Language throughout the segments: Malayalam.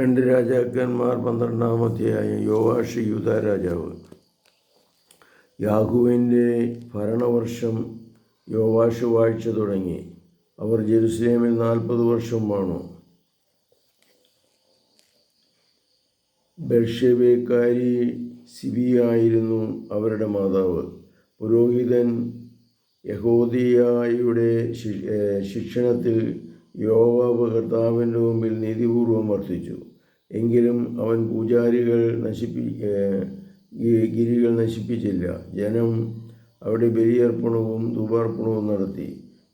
രണ്ട് രാജാക്കന്മാർ പന്ത്രണ്ടാം അധ്യായം യോവാഷ് യൂത രാജാവ്. യാഹുവിന്റെ ഭരണവർഷം യോവാഷ് വാഴ്ച തുടങ്ങി. അവർ ജെറുസലേമിൽ നാൽപ്പത് വർഷം വാണു. സിബി സിബിയായിരുന്നു അവരുടെ മാതാവ്. പുരോഹിതൻ യഹോദിയായുടെ ശിക്ഷണത്തിൽ യോവാവ് കർത്താവിന്റെ മുമ്പിൽ നീതിപൂർവം വർത്തിച്ചു. എങ്കിലും അവൻ പൂജാരികൾ നശിപ്പി ഗിരികൾ നശിപ്പിച്ചില്ല. ജനം അവിടെ ബലിയർപ്പണവും ധൂപാർപ്പണവും നടത്തി.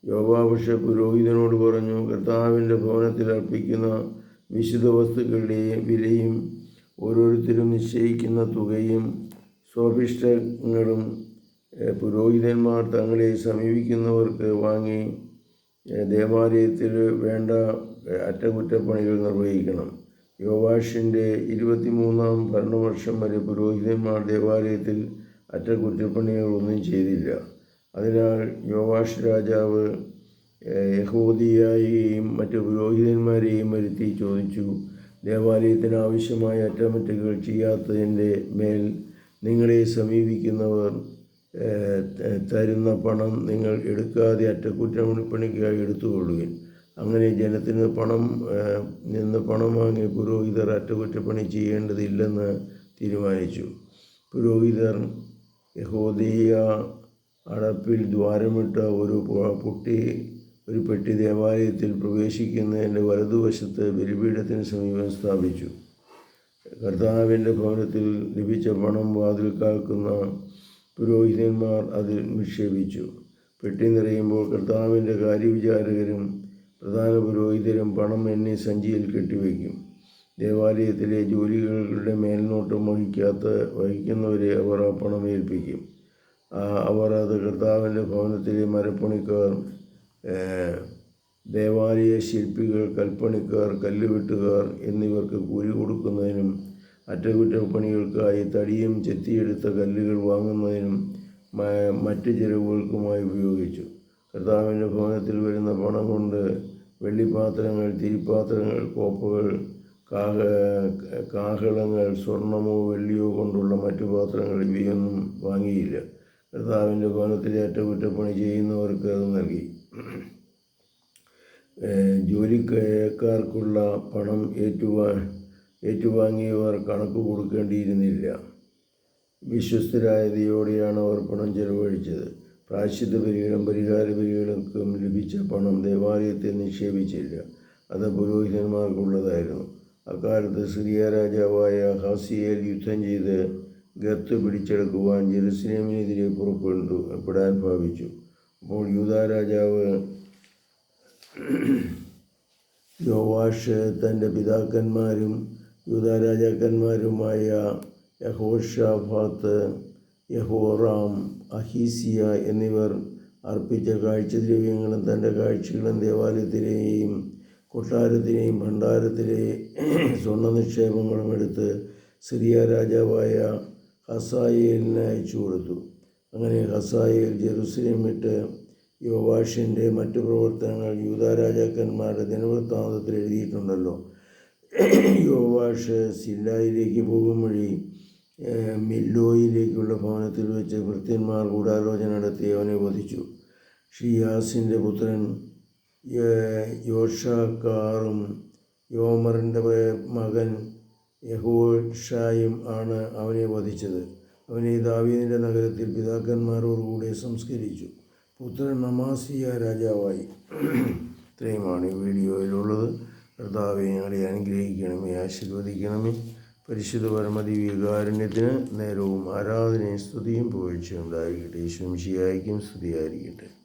യോഗാപക്ഷ പുരോഹിതനോട് പറഞ്ഞു കർത്താവിന്റെ ഭവനത്തിൽ അർപ്പിക്കുന്ന വിശുദ്ധ വസ്തുക്കളുടെ വിലയും ഓരോരുത്തരും നിശ്ചയിക്കുന്ന തുകയും സ്വഭിഷ്ടങ്ങളും പുരോഹിതന്മാർ തങ്ങളെ സമീപിക്കുന്നവർക്ക് വാങ്ങി ദേവാലയത്തിൽ വേണ്ട അറ്റകുറ്റപ്പണികൾ നിർവഹിക്കണം. യോവാഷിന്റെ ഇരുപത്തിമൂന്നാം ഭരണവർഷം വരെ പുരോഹിതന്മാർ ദേവാലയത്തിൽ അറ്റകുറ്റപ്പണികൾ ഒന്നും ചെയ്തില്ല. അതിനാൽ യോവാഷ് രാജാവ് യഹൂദിയായെയും മറ്റു പുരോഹിതന്മാരെയും വരുത്തി ചോദിച്ചു ദേവാലയത്തിന് ആവശ്യമായ അറ്റമറ്റകൾ ചെയ്യാത്തതിന്റെ മേൽ നിങ്ങളെ സമീപിക്കുന്നവർ തരുന്ന പണം നിങ്ങൾ എടുക്കാതെ അറ്റകുറ്റപ്പണിക്കായി എടുത്തുകൊള്ളുവിൻ. അങ്ങനെ ജനത്തിന് പണം നിന്ന് പണം വാങ്ങി പുരോഹിതർ അറ്റകുറ്റപ്പണി ചെയ്യേണ്ടതില്ലെന്ന് തീരുമാനിച്ചു. പുരോഹിതർ യഹോദീയ അടപ്പിൽ ദ്വാരമിട്ട ഒരു പൊട്ടി ഒരു പെട്ടി ദേവാലയത്തിൽ പ്രവേശിക്കുന്നതിന്റെ വലതുവശത്ത് ബലിപീഠത്തിന് സമീപം സ്ഥാപിച്ചു. കർത്താവിന്റെ ഭവനത്തിൽ ലഭിച്ച പണം വാതിൽ കാക്കുന്ന പുരോഹിതന്മാർ അതിൽ നിക്ഷേപിച്ചു. പെട്ടി നിറയുമ്പോൾ കർത്താവിന്റെ കാര്യവിചാരകരും പ്രധാന പുരോഹിതരും പണം എന്നെ സഞ്ചിയിൽ കെട്ടിവയ്ക്കും ദേവാലയത്തിലെ ജോലികളുടെ മേൽനോട്ടം വഹിക്കാത്ത വഹിക്കുന്നവരെ അവർ ആ പണം ഏൽപ്പിക്കും. അവർ അത് കർത്താവിന്റെ ഭവനത്തിലെ മരപ്പണിക്കാർ ദേവാലയ ശില്പികൾ കൽപ്പണിക്കാർ കല്ലുവെട്ടുകാർ എന്നിവർക്ക് കൂലി കൊടുക്കുന്നതിനും അറ്റകുറ്റപ്പണികൾക്കായി തടിയും ചെത്തിയെടുത്ത കല്ലുകൾ വാങ്ങുന്നതിനും മറ്റ് ചിലവുകൾക്കുമായി ഉപയോഗിച്ചു. കർത്താവിന്റെ ഭവനത്തിൽ വരുന്ന പണം കൊണ്ട് വെള്ളിപ്പാത്രങ്ങൾ തിരിപ്പാത്രങ്ങൾ കോപ്പുകൾ കാഹ കാഹളങ്ങൾ സ്വർണമോ വെള്ളിയോ കൊണ്ടുള്ള മറ്റു പാത്രങ്ങൾ ഇവയൊന്നും വാങ്ങിയില്ല. കർത്താവിന്റെ ഭവനത്തിലെ അറ്റകുറ്റപ്പണി ചെയ്യുന്നവർക്ക് അത് നൽകി. ജോലിക്കാർക്കുള്ള പണം ഏറ്റുവാ ഏറ്റുവാങ്ങിയവർ കണക്ക് കൊടുക്കേണ്ടിയിരുന്നില്ല. വിശ്വസ്തരായതയോടെയാണ് അവർ പണം ചെലവഴിച്ചത്. പ്രാശ്ചിത്ത ബലികളും പരിഹാര ബലികൾക്കും ലഭിച്ച പണം ദേവാലയത്തെ നിക്ഷേപിച്ചില്ല. അത് പുരോഹിതന്മാർക്കുള്ളതായിരുന്നു. അക്കാലത്ത് സിറിയ രാജാവായ ഹാസിയേൽ യുദ്ധം ചെയ്ത് ഗത്ത് പിടിച്ചെടുക്കുവാൻ ജെറുസലേമിനെതിരെ പുറപ്പെട്ടു പെടാൻ ഭാവിച്ചു. അപ്പോൾ യൂതാ രാജാവ് യോവാഷ് തന്റെ പിതാക്കന്മാരും യൂതാ രാജാക്കന്മാരുമായ യഹോഷാഫാത്ത് യഹോറാം അഹീസിയ എന്നിവർ അർപ്പിച്ച കാഴ്ചദ്രവ്യങ്ങളും തന്റെ കാഴ്ചകളും ദേവാലയത്തിലെയും കൊട്ടാരത്തിലെയും ഭണ്ഡാരത്തിലെ സ്വർണ നിക്ഷേപങ്ങളും എടുത്ത് സിറിയ രാജാവായ ഹസായേലിന് അയച്ചു കൊടുത്തു. അങ്ങനെ ഹസായേൽ ജെറുസലേം വിട്ട് യോവാഷിന്റെ മറ്റു പ്രവർത്തനങ്ങൾ യൂതാ രാജാക്കന്മാരുടെ ദിനവൃത്താന്തത്തിൽ എഴുതിയിട്ടുണ്ടല്ലോ. യോവാഷ് സില്ലായിലേക്ക് പോകും വഴി മില്ലോയിലേക്കുള്ള ഭവനത്തിൽ വെച്ച് ഭൃത്യന്മാർ ഗൂഢാലോചന നടത്തി അവനെ വധിച്ചു. ഷിയാസിന്റെ പുത്രൻ യോഷാക്കാറും യോമറിന്റെ മകൻ യഹോഷായും ആണ് അവനെ വധിച്ചത്. അവനെ ദാവീദിന്റെ നഗരത്തിൽ പിതാക്കന്മാരോടുകൂടെ സംസ്കരിച്ചു. പുത്രൻ നമാസിയ രാജാവായി. ഇത്രയുമാണ് ഈ വീഡിയോയിലുള്ളത്. കർത്താവെ ഞങ്ങളെ അനുഗ്രഹിക്കണമേ ആശീർവദിക്കണമേ. പരിശുദ്ധ പരമതി വികാരുണ്യത്തിന് നേരവും ആരാധനയും സ്തുതിയും പുകഴ്ചയും ഉണ്ടായിരിക്കട്ടെ. യേശും സ്തുതിയായിരിക്കട്ടെ.